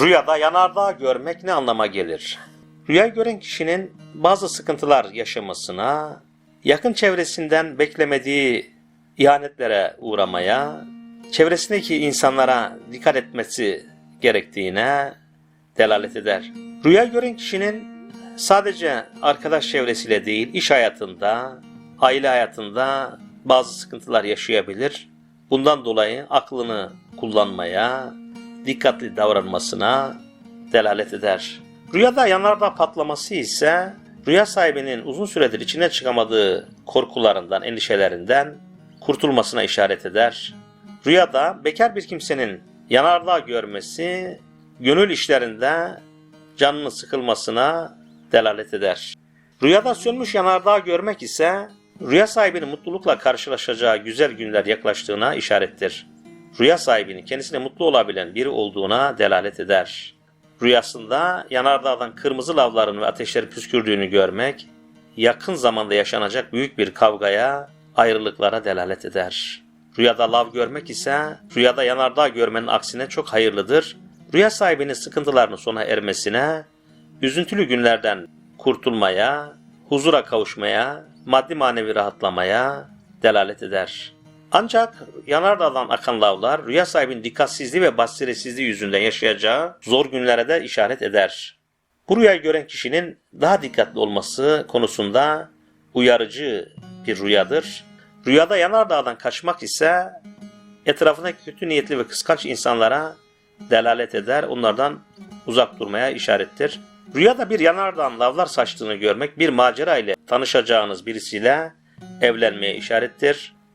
Rüyada yanardağ görmek ne anlama gelir? Rüya gören kişinin bazı sıkıntılar yaşamasına, yakın çevresinden beklemediği ihanetlere uğramaya, çevresindeki insanlara dikkat etmesi gerektiğine delalet eder. Rüya gören kişinin sadece arkadaş çevresiyle değil, iş hayatında, aile hayatında bazı sıkıntılar yaşayabilir. Bundan dolayı aklını kullanmaya, dikkatli davranmasına delalet eder. Rüyada yanardağ patlaması ise rüya sahibinin uzun süredir içine çıkamadığı korkularından, endişelerinden kurtulmasına işaret eder. Rüyada bekar bir kimsenin yanardağ görmesi gönül işlerinde canının sıkılmasına delalet eder. Rüyada sönmüş yanardağ görmek ise rüya sahibinin mutlulukla karşılaşacağı güzel günler yaklaştığına işarettir. Rüya sahibinin kendisine mutlu olabilen biri olduğuna delalet eder. Rüyasında yanardağdan kırmızı lavların ve ateşlerin püskürdüğünü görmek, yakın zamanda yaşanacak büyük bir kavgaya, ayrılıklara delalet eder. Rüyada lav görmek ise, rüyada yanardağ görmenin aksine çok hayırlıdır. Rüya sahibinin sıkıntılarının sona ermesine, üzüntülü günlerden kurtulmaya, huzura kavuşmaya, maddi manevi rahatlamaya delalet eder. Ancak yanardağdan akan lavlar rüya sahibinin dikkatsizliği ve basiretsizliği yüzünden yaşayacağı zor günlere de işaret eder. Bu rüyayı gören kişinin daha dikkatli olması konusunda uyarıcı bir rüyadır. Rüyada yanardağdan kaçmak ise etrafındaki kötü niyetli ve kıskanç insanlara delalet eder, onlardan uzak durmaya işarettir. Rüyada bir yanardağın lavlar saçtığını görmek bir macera ile tanışacağınız birisiyle evlenmeye işarettir.